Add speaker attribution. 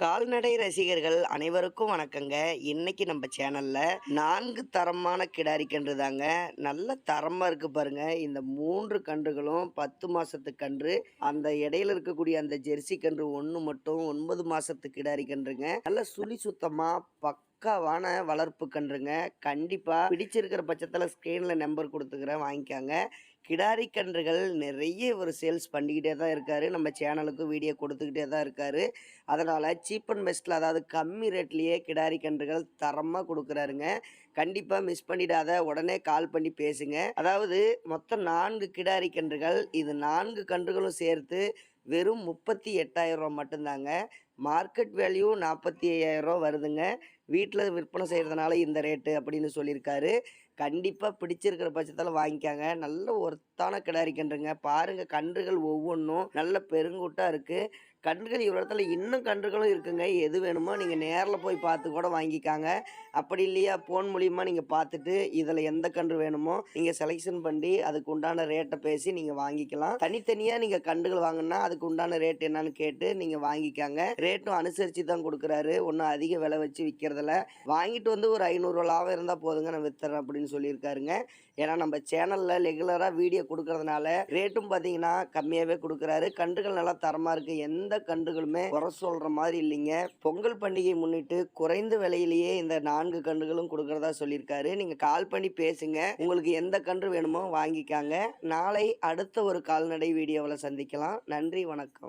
Speaker 1: கால்நடை ரசிகர்கள் அனைவருக்கும் வணக்கங்க. இன்னைக்கு நம்ம சேனல்ல நான்கு தரமான கிடாரி கன்று தாங்க நல்ல தரமா இருக்கு பாருங்க. இந்த மூன்று கன்றுகளும் பத்து மாசத்து கன்று அந்த இடையில இருக்கக்கூடிய அந்த ஜெர்சி கன்று ஒன்று மட்டும் ஒன்பது மாசத்து கிடாரி கன்றுங்க நல்ல சுழி சுத்தமா பக்காவான வளர்ப்பு கன்றுங்க. கண்டிப்பாக பிடிச்சிருக்கிற பட்சத்தில் ஸ்க்ரீனில் நம்பர் கொடுத்துக்கிறேன் வாங்கிக்காங்க. கிடாரி கன்றுகள் நிறைய இவர் சேல்ஸ் பண்ணிக்கிட்டே தான் இருக்கார். நம்ம சேனலுக்கும் வீடியோ கொடுத்துக்கிட்டே தான் இருக்கார். அதனால் சீப் அண்ட் பெஸ்ட்டில் அதாவது கம்மி ரேட்லேயே கிடாரி கன்றுகள் தரமாக கொடுக்குறாருங்க. கண்டிப்பாக மிஸ் பண்ணிடாத உடனே கால் பண்ணி பேசுங்க. அதாவது மொத்தம் நான்கு கிடாரி கன்றுகள் இது நான்கு கன்றுகளும் சேர்த்து வெறும் முப்பத்தி எட்டாயிரம் ரூபா மட்டும்தாங்க. மார்க்கெட் வேல்யூ நாற்பத்தி ஐயாயிரம் ரூபா வருதுங்க. வீட்டில் விற்பனை செய்கிறதுனால இந்த ரேட்டு அப்படின்னு சொல்லியிருக்காரு. கண்டிப்பாக பிடிச்சிருக்கிற பட்சத்தில் வாங்கிக்காங்க. நல்ல ஒர்த்தான கிடாரி கன்றுங்க பாருங்கள் கன்றுகள் ஒவ்வொன்றும் நல்ல பெருங்கூட்டாக இருக்குது கன்றுகள் இவ்வளோ இடத்துல இன்னும் கன்றுகளும் இருக்குங்க. எது வேணுமோ நீங்கள் நேரில் போய் பார்த்து கூட வாங்கிக்காங்க. அப்படி இல்லையா ஃபோன் மூலியமாக நீங்கள் பார்த்துட்டு இதில் எந்த கன்று வேணுமோ நீங்கள் செலெக்ஷன் பண்ணி அதுக்கு உண்டான ரேட்டை பேசி நீங்கள் வாங்கிக்கலாம். தனித்தனியாக நீங்கள் கன்றுகள் வாங்கினா அதுக்கு உண்டான ரேட் என்னன்னு கேட்டு நீங்கள் வாங்கிக்காங்க. ரேட்டும் அனுசரித்து தான் கொடுக்குறாரு. ஒன்றும் அதிக விலை வச்சு விற்கிற விற்கிறதில்ல வாங்கிட்டு வந்து ஒரு ஐநூறு லாபம் இருந்தால் போதுங்க நான் வித்துறேன் அப்படின்னு சொல்லியிருக்காருங்க. ஏன்னா நம்ம சேனலில் ரெகுலராக வீடியோ கொடுக்கறதுனால ரேட்டும் பார்த்தீங்கன்னா கம்மியாகவே கொடுக்குறாரு. கன்றுகள் நல்லா தரமாக இருக்குது எந்த கன்றுகளுமே குறை சொல்கிற மாதிரி இல்லைங்க. பொங்கல் பண்டிகை முன்னிட்டு குறைந்த விலையிலேயே இந்த நான்கு கன்றுகளும் கொடுக்குறதா சொல்லியிருக்காரு. நீங்கள் கால் பண்ணி பேசுங்க. உங்களுக்கு எந்த கன்று வேணுமோ வாங்கிக்காங்க. நாளை அடுத்த ஒரு கால்நடை வீடியோவில் சந்திக்கலாம். நன்றி வணக்கம்.